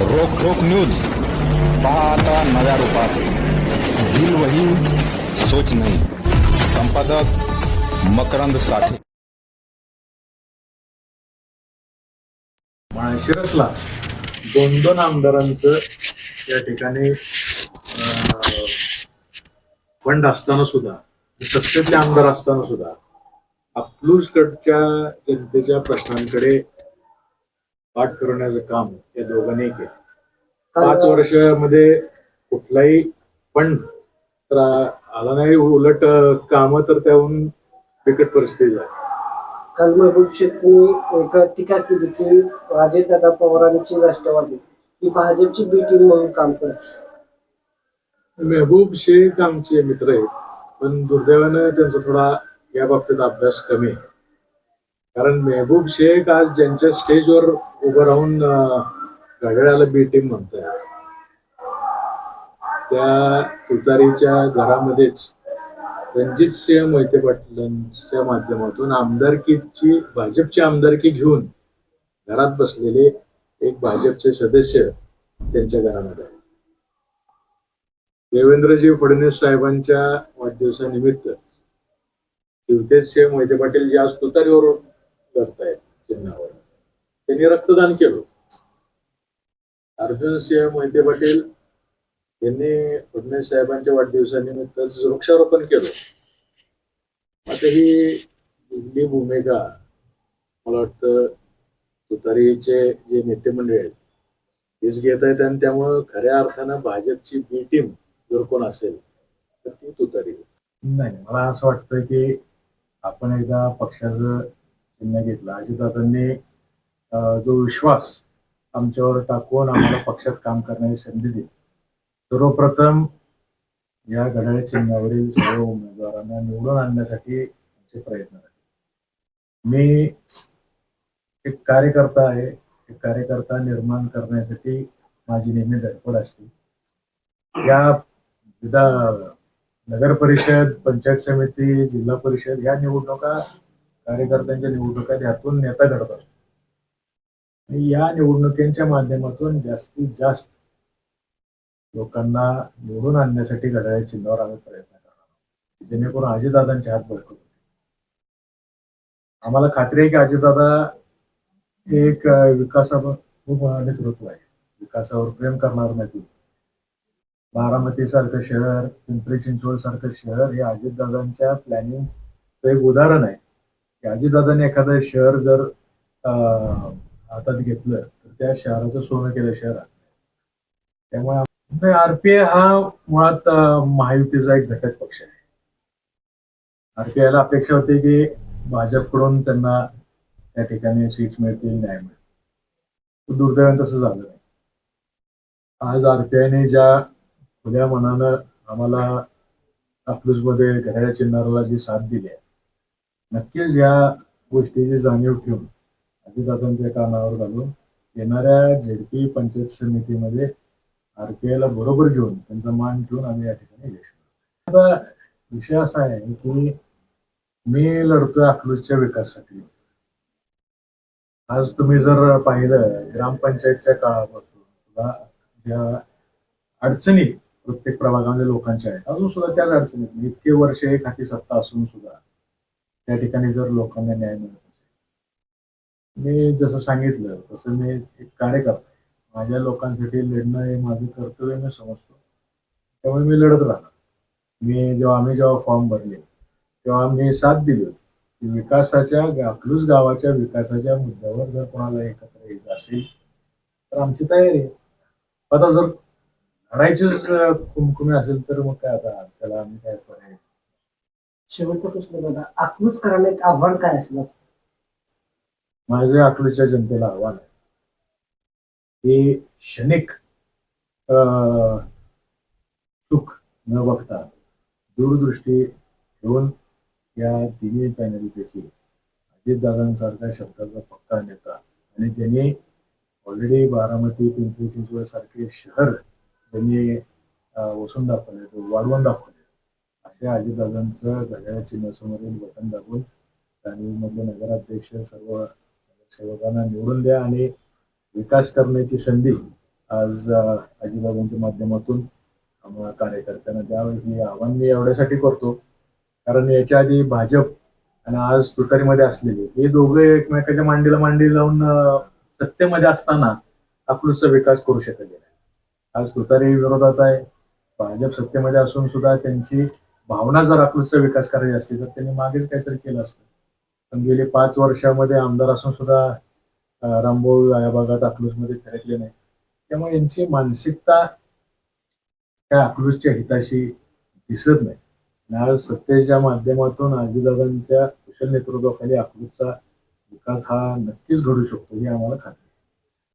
रोख रोख न्यूज. पहा आता नव्या रूपात. दिल वही सोच नाही. संपादक मकरंद साठे. माळशिरसला दोन दोन आमदारांचं या ठिकाणी अं, फंड असताना सुद्धा सत्तेतले आमदार असताना सुद्धा अकलूजकडच्या जनतेच्या प्रश्नांकडे पाठ फिरवण्याचं काम या दोघांनी केलं. पाच वर्षामध्ये कुठलाही फंड तर आला नाही उलट काम तर त्याहून बिकट परिस्थिती झाली. काल महबूब शेखनी एक टीका केली की अजितदादा पवारांची राष्ट्रवादी ही भाजपची बी टीम म्हणून काम करत. मेहबूब शेख आमचे मित्र आहेत पण दुर्दैवानं त्यांचा थोडा या बाबतीत अभ्यास कमी आहे. कारण मेहबूब शेख आज ज्यांच्या स्टेजवर उभं राहून घड्याळाला बी टीम म्हणताय. त्या तुतारीच्या घरामध्येच रणजित सिंह मोहिते पाटलांच्या माध्यमातून आमदारकीची भाजपची आमदारकी घेऊन घरात बसलेले एक भाजपचे सदस्य त्यांच्या घरामध्ये देवेंद्रजी फडणवीस साहेबांच्या वाढदिवसानिमित्त शिवतेज सिंह मोहिते पाटील जे आज तुतारीवर करतायत चिन्हावर. त्यांनी रक्तदान केलं. होतं. अर्जुन सिंह मोहिते पाटील यांनी फडणवीस साहेबांच्या वाढदिवसानिमित्त वृक्षारोपण केलं. आता ही दिल्ली भूमिका मला वाटतं तुतारीचे जे नेते मंडळी आहेत तेच घेत आहेत आणि त्यामुळं खऱ्या अर्थानं भाजपची बी टीम जर कोण असेल तर ती तुतारी. नाही मला असं वाटतं की आपण एकदा पक्षाचं त्यांना घेतला. अजितदादांनी जो विश्वास आमच्यावर टाकून आम्हाला पक्षात काम करण्याची संधी दिली. सर्वप्रथम या घड्याळ चिन्हावरील सर्व उमेदवारांना निवडून आणण्यासाठी आमचे प्रयत्न राहिले मी एक कार्यकर्ता आहे. एक कार्यकर्ता निर्माण करण्यासाठी माझी नेहमी धडपड असते. या विधा नगर परिषद पंचायत समिती जिल्हा परिषद या निवडणुका कार्यकर्त्यांच्या निवडणुका यातून नेता घडत असतो आणि या निवडणुकींच्या माध्यमातून जास्तीत जास्त लोकांना निवडून आणण्यासाठी घड्याळ्या चिन्हावर आम्ही प्रयत्न करणार आहोत. जेणेकरून अजितदादांचे हात बळकट होते आम्हाला खात्री आहे की अजितदादा एक विकासावर खूप नेतृत्व आहे. विकासावर प्रेम करणार नाही बारामती सारखं शहर पिंपरी चिंचवड सारखं शहर हे अजितदादांच्या प्लॅनिंगचं एक उदाहरण आहे. की अजितदादांनी एखादं शहर जर हातात घेतलं तर त्या शहराचं सोनं केलं शहर. त्यामुळे आरपीआय हा मुळात महायुतीचा एक घटक पक्ष आहे. आरपीआयला अपेक्षा होती की भाजपकडून त्यांना त्या ठिकाणी सीट्स मिळतील न्याय मिळतील दुर्दैवान तसं झालं नाही. आज आरपीआयने ज्या खुल्या मनानं आम्हाला अकलूजमध्ये घड्याळ चिन्हाराला जी साथ दिली आहे नक्कीच या गोष्टीची जाणीव ठेवून अजितदादांच्या कानावर घालून येणाऱ्या झेडपी पंचायत समितीमध्ये आरपीआयला बरोबर घेऊन त्यांचा मान ठेवून आम्ही या ठिकाणी यश आता विषय असा आहे की मी लढतोय अकलूजच्या विकासासाठी. आज तुम्ही जर पाहिलं ग्रामपंचायतच्या काळापासून सुद्धा ज्या अडचणी प्रत्येक प्रभागामध्ये लोकांच्या आहेत अजून सुद्धा त्याच अडचणीत इतके वर्ष एक हाती सत्ता असून सुद्धा त्या ठिकाणी जर लोकांना न्याय मिळत असेल. मी जसं सांगितलं तसं मी एक कार्यकर्ता माझ्या लोकांसाठी लढणं हे माझं कर्तव्य मी समजतो. त्यामुळे मी लढत राहणार. मी जेव्हा आम्ही जेव्हा फॉर्म भरले तेव्हा आम्ही साथ दिली होती की विकासाच्या अकलूज गावाच्या विकासाच्या मुद्द्यावर जर कोणाला एकत्र यायचं असेल तर आमची तयारी आहे. आता जर लढायचीच कुमकुमी असेल तर मग काय आता त्याला आम्ही काय पर्याय शेवटचा प्रश्न बघा. अकलूजकरांना एक आव्हान काय असलं? माझे अकलूच्या जनतेला आव्हान आहे. हे क्षणिक अं, सुख न बघता दूरदृष्टी ठेवून या तिन्ही पॅनलपैकी अजितदादांसारख्या शब्दाचा पक्का नेता आणि ज्यांनी ऑलरेडी बारामती पिंपरी चिंचवड सारखे शहर ज्यांनी वसून दाखवले वाढवून दाखवले अशा अजितदादांचं घड्याळ चिन्हासमोरील बटन दाबून मधले नगराध्यक्ष सर्व सेवकांना निवडून द्या आणि विकास करण्याची संधी आज अं, माध्यमातून आम्हाला कार्यकर्त्यांना द्यावं हे आव्हान मी एवढ्यासाठी करतो. कारण याच्या आधी भाजप आणि आज तुतारीमध्ये असलेले हे दोघे एकमेकाच्या मांडीला मांडी लावून सत्तेमध्ये असताना अकलूजचा विकास करू शकत नाही. आज तुतारी विरोधात आहे. भाजप सत्तेमध्ये असून सुद्धा त्यांची भावना जर अकलूजचा विकास करायची असेल तर त्यांनी मागेच काहीतरी केलं असतं. पण गेले पाच वर्षामध्ये आमदार असून सुद्धा रामभाऊ या भागात अकलूजमध्ये फिरकले नाही. त्यामुळे यांची मानसिकता त्या अकलूजच्या हिताशी दिसत नाही. आज सत्तेच्या माध्यमातून अजितदादांच्या कुशल नेतृत्वाखाली अकलूजचा विकास हा नक्कीच घडू शकतो हे आम्हाला खात्री